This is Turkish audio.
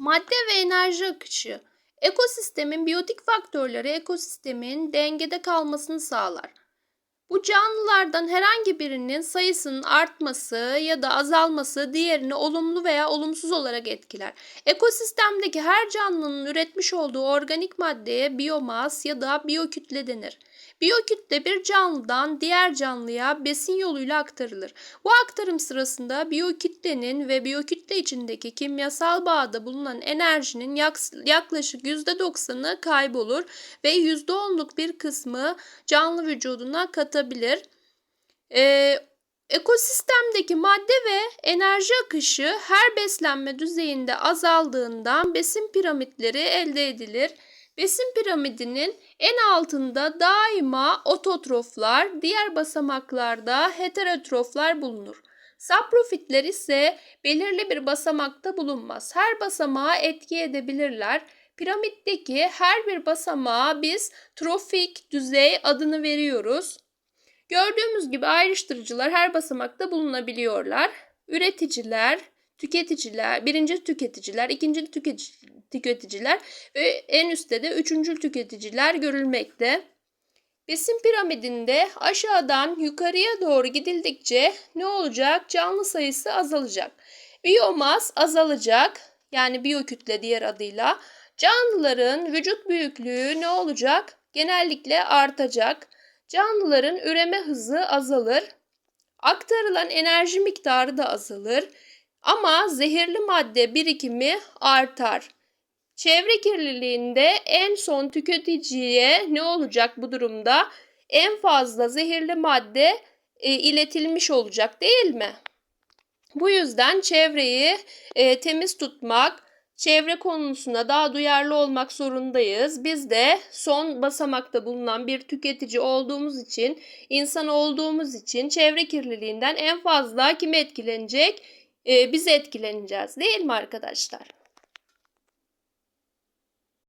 Madde ve enerji akışı. Ekosistemin biyotik faktörleri ekosistemin dengede kalmasını sağlar. Bu canlılardan herhangi birinin sayısının artması ya da azalması diğerini olumlu veya olumsuz olarak etkiler. Ekosistemdeki her canlının üretmiş olduğu organik maddeye biyomas ya da biyokütle denir. Biyokütle bir canlıdan diğer canlıya besin yoluyla aktarılır. Bu aktarım sırasında biyokütlenin ve biyokütle içindeki kimyasal bağda bulunan enerjinin yaklaşık %90'ı kaybolur ve %10'luk bir kısmı canlı vücuduna katabilir. Ee, ekosistemdeki madde ve enerji akışı her beslenme düzeyinde azaldığından besin piramitleri elde edilir. Besin piramidinin en altında daima ototroflar, diğer basamaklarda heterotroflar bulunur. Saprofitler ise belirli bir basamakta bulunmaz. Her basamağa etki edebilirler. Piramitteki her bir basamağa biz trofik düzey adını veriyoruz. Gördüğümüz gibi ayrıştırıcılar her basamakta bulunabiliyorlar. Üreticiler, tüketiciler, birinci tüketiciler, ikinci tüketici- tüketiciler ve en üstte de üçüncü tüketiciler görülmekte. Besin piramidinde aşağıdan yukarıya doğru gidildikçe ne olacak? Canlı sayısı azalacak. Biyomas azalacak. Yani biyokütle diğer adıyla. Canlıların vücut büyüklüğü ne olacak? Genellikle artacak. Canlıların üreme hızı azalır. Aktarılan enerji miktarı da azalır. Ama zehirli madde birikimi artar. Çevre kirliliğinde en son tüketiciye ne olacak bu durumda? En fazla zehirli madde e, iletilmiş olacak değil mi? Bu yüzden çevreyi e, temiz tutmak, çevre konusuna daha duyarlı olmak zorundayız. Biz de son basamakta bulunan bir tüketici olduğumuz için, insan olduğumuz için çevre kirliliğinden en fazla kim etkilenecek? E, biz etkileneceğiz değil mi arkadaşlar?